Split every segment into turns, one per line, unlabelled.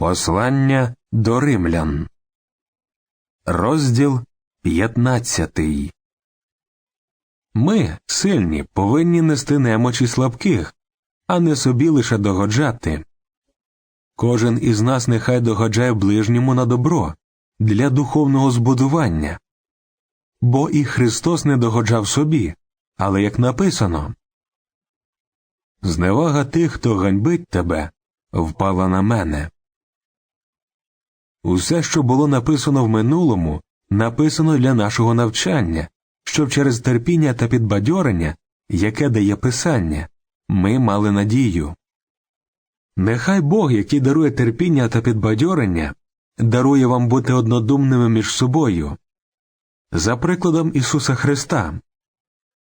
Послання до римлян. Розділ 15 Ми, сильні, повинні нести немочі слабких, а не собі лише догоджати. Кожен із нас нехай догоджає ближньому на добро для духовного збудування. Бо і Христос не догоджав собі, але як написано Зневага тих, хто ганьбить тебе, впала на мене. Усе, що було написано в минулому, написано для нашого навчання, щоб через терпіння та підбадьорення, яке дає Писання, ми мали надію. Нехай Бог, який дарує терпіння та підбадьорення, дарує вам бути однодумними між собою. За прикладом Ісуса Христа,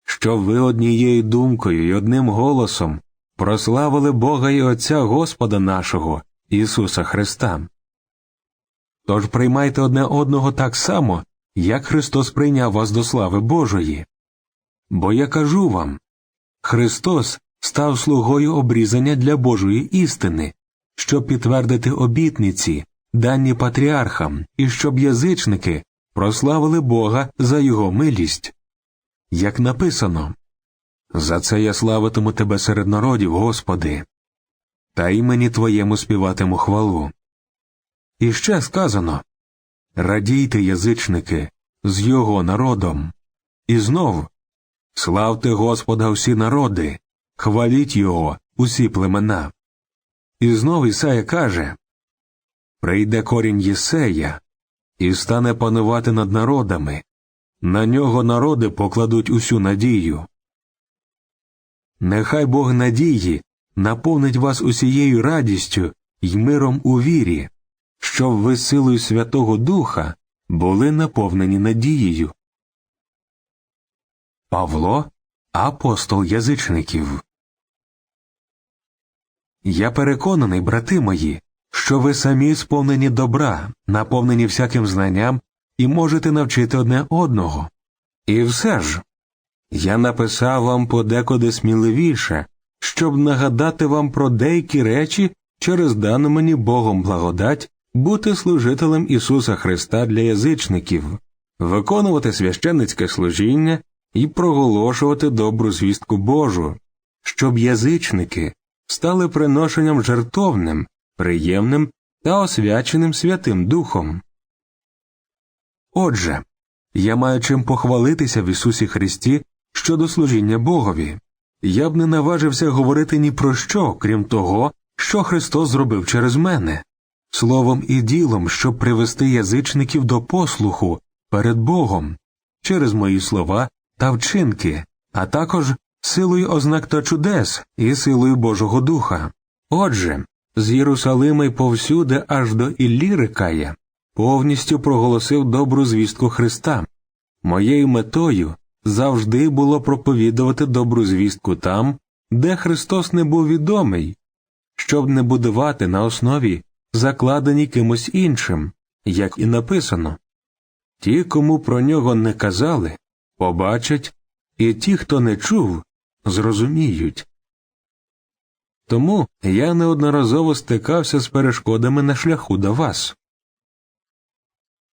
щоб ви однією думкою і одним голосом прославили Бога і Отця Господа нашого, Ісуса Христа. Тож приймайте одне одного так само, як Христос прийняв вас до слави Божої. Бо я кажу вам Христос став слугою обрізання для Божої істини, щоб підтвердити обітниці, дані патріархам, і щоб язичники прославили Бога за Його милість. Як написано За це я славитиму тебе серед народів, Господи, та імені Твоєму співатиму хвалу. І ще сказано Радійте, язичники, з його народом. І знов Славте Господа всі народи, хваліть Його усі племена. І знов Ісая каже Прийде корінь Єсея і стане панувати над народами, на нього народи покладуть усю надію. Нехай Бог надії наповнить вас усією радістю й миром у вірі щоб ви силою Святого Духа були наповнені надією. Павло апостол язичників. Я переконаний, брати мої, що ви самі сповнені добра, наповнені всяким знанням, і можете навчити одне одного. І все ж я написав вам подекуди сміливіше, щоб нагадати вам про деякі речі через дану мені Богом благодать бути служителем Ісуса Христа для язичників, виконувати священницьке служіння і проголошувати добру звістку Божу, щоб язичники стали приношенням жертовним, приємним та освяченим Святим Духом. Отже, я маю чим похвалитися в Ісусі Христі щодо служіння Богові. Я б не наважився говорити ні про що, крім того, що Христос зробив через мене словом і ділом, щоб привести язичників до послуху перед Богом через мої слова та вчинки, а також силою ознак та чудес і силою Божого Духа. Отже, з Єрусалима й повсюди аж до Ілліри Кая повністю проголосив добру звістку Христа. Моєю метою завжди було проповідувати добру звістку там, де Христос не був відомий, щоб не будувати на основі закладені кимось іншим, як і написано. Ті, кому про нього не казали, побачать, і ті, хто не чув, зрозуміють. Тому я неодноразово стикався з перешкодами на шляху до вас.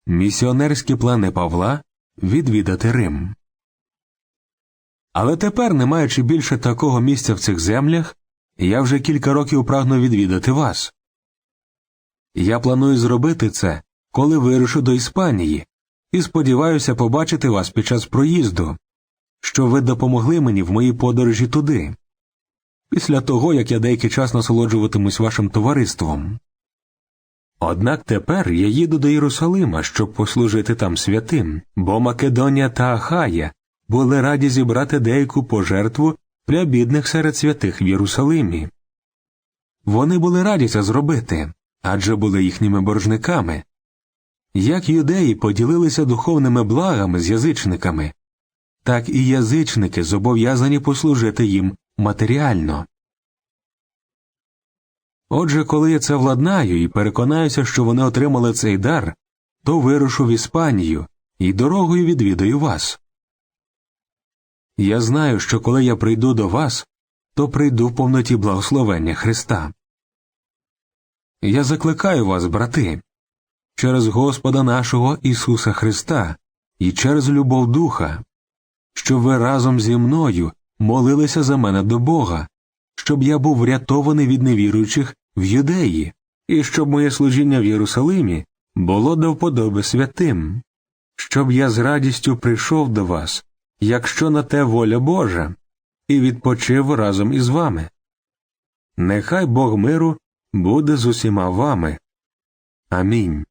Місіонерські плани Павла відвідати Рим. Але тепер, не маючи більше такого місця в цих землях, я вже кілька років прагну відвідати вас. Я планую зробити це, коли вирушу до Іспанії, і сподіваюся побачити вас під час проїзду, що ви допомогли мені в моїй подорожі туди, після того як я деякий час насолоджуватимусь вашим товариством. Однак тепер я їду до Єрусалима, щоб послужити там святим, бо Македонія та Ахая були раді зібрати деяку пожертву для бідних серед святих в Єрусалимі. Вони були раді це зробити адже були їхніми боржниками. Як юдеї поділилися духовними благами з язичниками, так і язичники зобов'язані послужити їм матеріально. Отже, коли я це владнаю і переконаюся, що вони отримали цей дар, то вирушу в Іспанію і дорогою відвідаю вас. Я знаю, що коли я прийду до вас, то прийду в повноті благословення Христа. Я закликаю вас, брати, через Господа нашого Ісуса Христа і через любов Духа, щоб ви разом зі мною молилися за мене до Бога, щоб я був врятований від невіруючих в юдеї, і щоб моє служіння в Єрусалимі було до вподоби святим, щоб я з радістю прийшов до вас, якщо на те воля Божа, і відпочив разом із вами. Нехай Бог миру буде з усіма вами. Амінь.